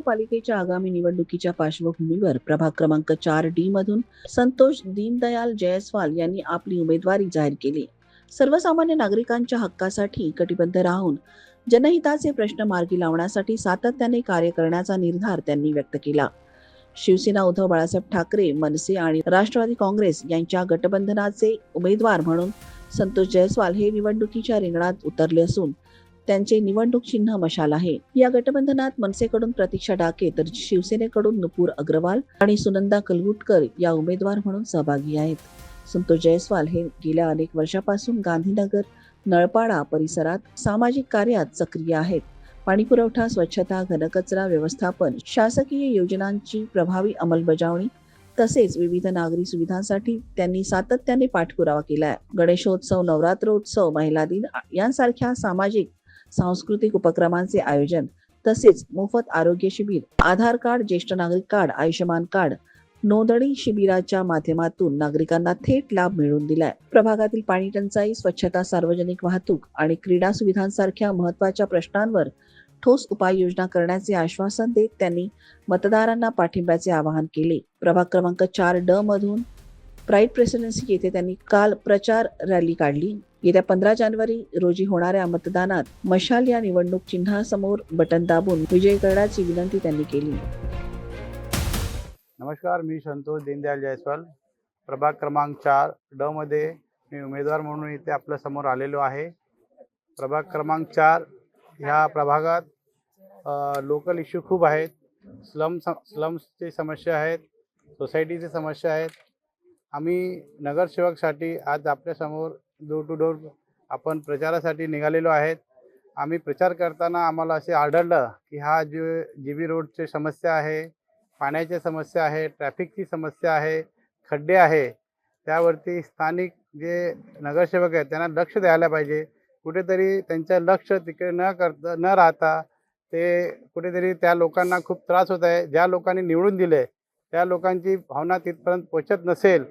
महानगरपालिकेच्या आगामी निवडणुकीच्या पार्श्वभूमीवर प्रभाग क्रमांक चार डी मधून संतोष दीनदयाल जयस्वाल यांनी आपली उमेदवारी जाहीर केली. सर्वसामान्य नागरिकांच्या हक्कासाठी कटिबद्ध राहून जनहिताचे प्रश्न मार्गी लावण्यासाठी सातत्याने कार्य करण्याचा निर्धार त्यांनी व्यक्त केला. शिवसेना उद्धव बाळासाहेब ठाकरे मनसे आणि राष्ट्रवादी काँग्रेस यांच्या गटबंधनाचे उमेदवार म्हणून संतोष जयस्वाल हे निवडणुकीच्या रिंगणात उतरले असून त्यांचे निवडणूक चिन्ह मशाल आहे. या गटबंधनात मनसेकडून प्रतीक्षा डाके तर शिवसेनेकडून नुपूर अग्रवाल आणि सुनंदा कलगुटकर या उमेदवार म्हणून सहभागी आहेत. संतोष जयस्वाल हे गेल्या अनेक वर्षापासून गांधीनगर नळपाडा परिसरात सामाजिक कार्यात सक्रिय आहेत. पाणीपुरवठा स्वच्छता घनकचरा व्यवस्थापन शासकीय योजनांची प्रभावी अंमलबजावणी तसेच विविध नागरी सुविधांसाठी त्यांनी सातत्याने पाठपुरावा केलाय. गणेशोत्सव नवरात्रोत्सव महिला दिन यांसारख्या सामाजिक सांस्कृतिक उपक्रमांचे आयोजन तसेच मोफत आरोग्य शिबिर आधार कार्ड ज्येष्ठ नागरिक कार्ड आयुष्यमान कार्ड नोंदणी शिबिराच्या माध्यमातून नागरिकांना थेट लाभ मिळवून दिलाय. प्रभागातील पाणी टंचाई स्वच्छता सार्वजनिक वाहतूक आणि क्रीडा सुविधांसारख्या महत्त्वाच्या प्रश्नांवर ठोस उपाययोजना करण्याचे आश्वासन देत त्यांनी मतदारांना पाठिंब्याचे आवाहन केले. प्रभाग क्रमांक चार ड मधून प्राईड प्रेसिडेन्सी येथे त्यांनी काल प्रचार रॅली काढली. येत्या पंधरा जानेवारी रोजी होणाऱ्या मतदानात मशाल या निवडणूक चिन्हासमोर बटन दाबून विजयी करण्याची विनंती त्यांनी केली. नमस्कार मी संतोष दीनदयाल जयस्वाल. प्रभाग क्रमांक चार ड मध्ये मी उमेदवार म्हणून इथे आपल्यासमोर आलेलो आहे. प्रभाग क्रमांक चार ह्या प्रभागात लोकल इश्यू खूप आहेत. स्लम स्लम्सची समस्या आहेत सोसायटीची समस्या आहेत. आम्ही नगरसेवकसाठी आज आपल्यासमोर डोर टू डोर आपण प्रचारासाठी निघालेलो आहेत. आम्ही प्रचार करताना आम्हाला असे आढळलं की हा जे जी बी रोडची समस्या आहे पाण्याची समस्या आहे ट्रॅफिकची समस्या आहे खड्डे आहे त्यावरती स्थानिक जे नगरसेवक आहेत त्यांना लक्ष द्यायला पाहिजे. कुठेतरी त्यांचं लक्ष तिकडे न करता न राहता ते कुठेतरी त्या लोकांना खूप त्रास होत आहे. ज्या लोकांनी निवडून दिले त्या लोकांची भावना तिथपर्यंत पोचत नसेल.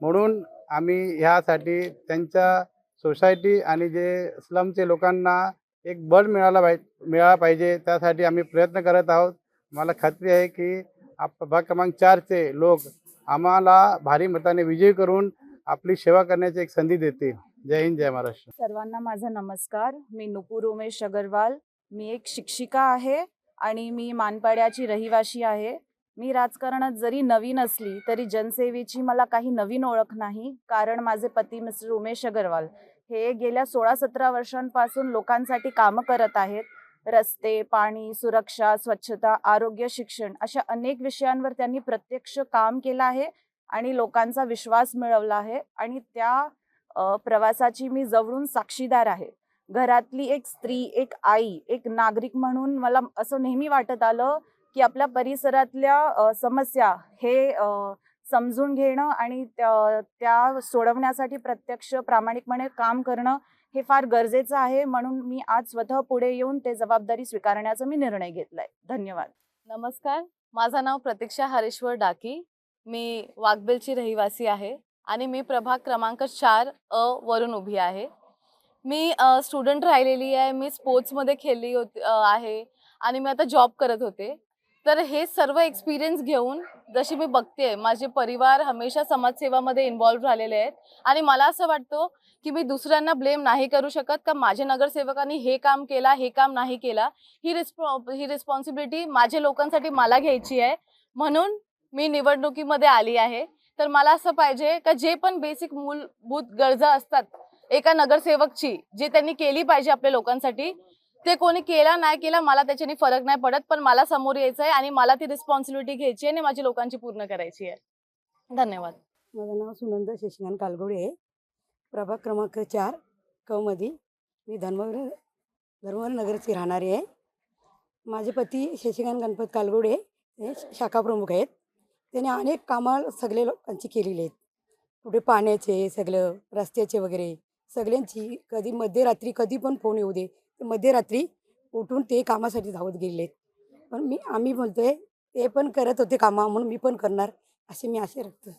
म्हणून आम्ही ह्यासाठी त्यांच्या सोसायटी आणि जे स्लमचे लोकांना एक बळ मिळाला पाहिजे मिळाला पाहिजे त्यासाठी आम्ही प्रयत्न करत आहोत. मला खात्री आहे की आप भाग क्रमांक चारचे लोक आम्हाला भारी मताने विजय करून आपली सेवा करण्याची एक संधी देतील. जय हिंद जय महाराष्ट्र. सर्वांना माझा नमस्कार. मी नुपूर उमेश अगरवाल. मी एक शिक्षिका आहे आणि मी मानपाड्याची रहिवाशी आहे. मी राजकारणात जरी नवीन असली तरी जनसेवेची मला काही नवीन ओळख नाही कारण माझे पती मिस्टर उमेश अगरवाल हे गेल्या सोळा सतरा वर्षांपासून लोकांसाठी कामं करत आहेत. रस्ते पाणी सुरक्षा स्वच्छता आरोग्य शिक्षण अशा अनेक विषयांवर त्यांनी प्रत्यक्ष काम केलं आहे आणि लोकांचा विश्वास मिळवला आहे आणि त्या प्रवासाची मी जवळून साक्षीदार आहे. घरातली एक स्त्री एक आई एक नागरिक म्हणून मला असं नेहमी वाटत आलं की आपल्या परिसरातल्या समस्या हे समजून घेणं आणि त्या त्या सोडवण्यासाठी प्रत्यक्ष प्रामाणिकपणे काम करणं हे फार गरजेचं आहे. म्हणून मी आज स्वतः पुढे येऊन ते जबाबदारी स्वीकारण्याचा मी निर्णय घेतलाय. धन्यवाद. नमस्कार. माझं नाव प्रतीक्षा हरेश्वर डाकी. मी वाघबेलची रहिवासी आहे आणि मी प्रभाग क्रमांक चार अ वरून उभी आहे. मी स्टुडंट राहिलेली आहे. मी स्पोर्ट्समध्ये खेळली होती आहे आणि मी आता जॉब करत होते. तर हे सर्व एक्सपिरियन्स घेऊन जशी मी बघते माझे परिवार हमेशा समाजसेवामध्ये इन्वॉल्व्ह झालेले आहेत. आणि मला असं वाटतं की मी दुसऱ्यांना ब्लेम नाही करू शकत का माझ्या नगरसेवकांनी हे काम केला हे काम नाही केला. ही रिस्पॉ ही रिस्पॉन्सिबिलिटी माझ्या लोकांसाठी मला घ्यायची आहे. म्हणून मी निवडणुकीमध्ये आली आहे. तर मला असं पाहिजे का जे पण बेसिक मूलभूत गरजा असतात एका नगरसेवकची जे त्यांनी केली पाहिजे आपल्या लोकांसाठी ते कोणी केला नाही केला मला त्याच्याने फरक नाही पडत पण मला समोर यायचं आहे आणि मला ती रिस्पॉन्सिबिलिटी घ्यायची आहे आणि माझी लोकांची पूर्ण करायची आहे. धन्यवाद. माझं नाव सुनंद शशिकांत कालगोडे आहे. प्रभाग क्रमांक चार कमध्ये मी धर्मवीर धर्मवीर नगरची राहणारी आहे. माझे पती शशिकांत गणपत कालगोडे हे शाखा प्रमुख आहेत. त्याने अनेक कामं सगळे लोकांची केलेली आहेत. कुठे पाण्याचे सगळं रस्त्याचे वगैरे सगळ्यांची कधी मध्यरात्री कधी पण फोन येऊ दे मध्यरात्री उठून ते कामासाठी धावत गेले आहेत पण मी आम्ही म्हणतोय ते पण करत होते कामं म्हणून मी पण करणार असे मी आशा रखतो